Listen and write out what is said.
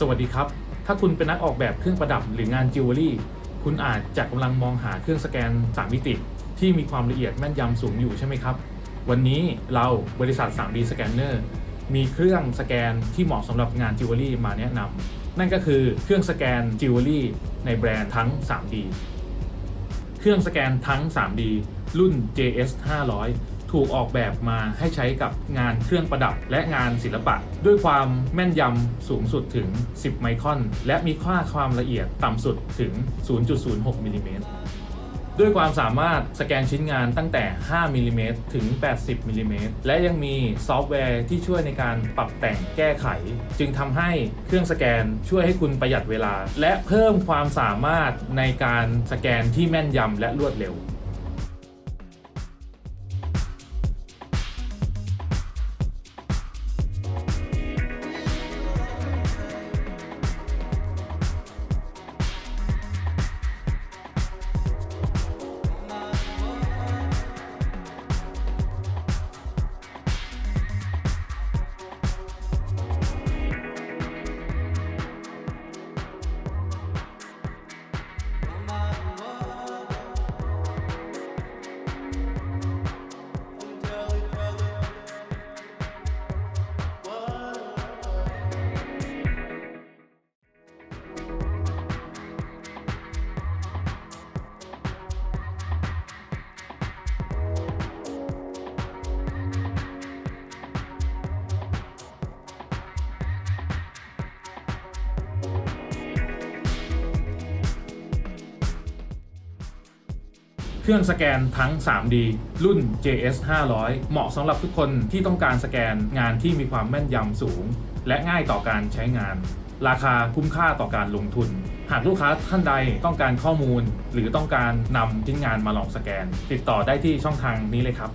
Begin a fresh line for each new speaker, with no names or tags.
สวัสดีครับ ถ้าคุณเป็นนักออกแบบเครื่องประดับหรืองานจิวเวลรี่ คุณอาจจะกำลังมองหาเครื่องสแกน3มิติ ที่มีความละเอียดแม่นยำสูงอยู่ใช่ไหมครับ วันนี้เราบริษัท 3D Scanner มีเครื่องสแกนที่เหมาะสำหรับงานจิวเวลรี่มาแนะนำนั่นก็คือเครื่องสแกนจิวเวลรี่ในแบรนด์ทั้ง 3D เครื่องสแกนทั้ง 3D รุ่น JS 500 ถูกออกแบบมาให้ใช้กับงานเครื่องประดับและงานศิลปะ ด้วยความแม่นยำสูงสุดถึง 10 ไมครอน และมีค่าความละเอียดต่ำสุดถึง 0.06มิลลิเมตรด้วยความสามารถสแกนชิ้นงานตั้งแต่ 5มิลลิเมตรถึง 80มิลลิเมตรและยังมีซอฟต์แวร์ที่ช่วยในการปรับแต่งแก้ไข จึงทำให้เครื่องสแกนช่วยให้คุณประหยัดเวลา และเพิ่มความสามารถในการสแกนที่แม่นยำและรวดเร็ว เครื่องสแกนทั้ง 3D รุ่น JS 500 เหมาะสำหรับทุกคนที่ต้องการสแกนงานที่มีความแม่นยำสูง และง่ายต่อการใช้งาน ราคาคุ้มค่าต่อการลงทุน หากลูกค้าท่านใดต้องการข้อมูล หรือต้องการนำชิ้นงานมาลองสแกน ติดต่อได้ที่ช่องทางนี้เลยครับ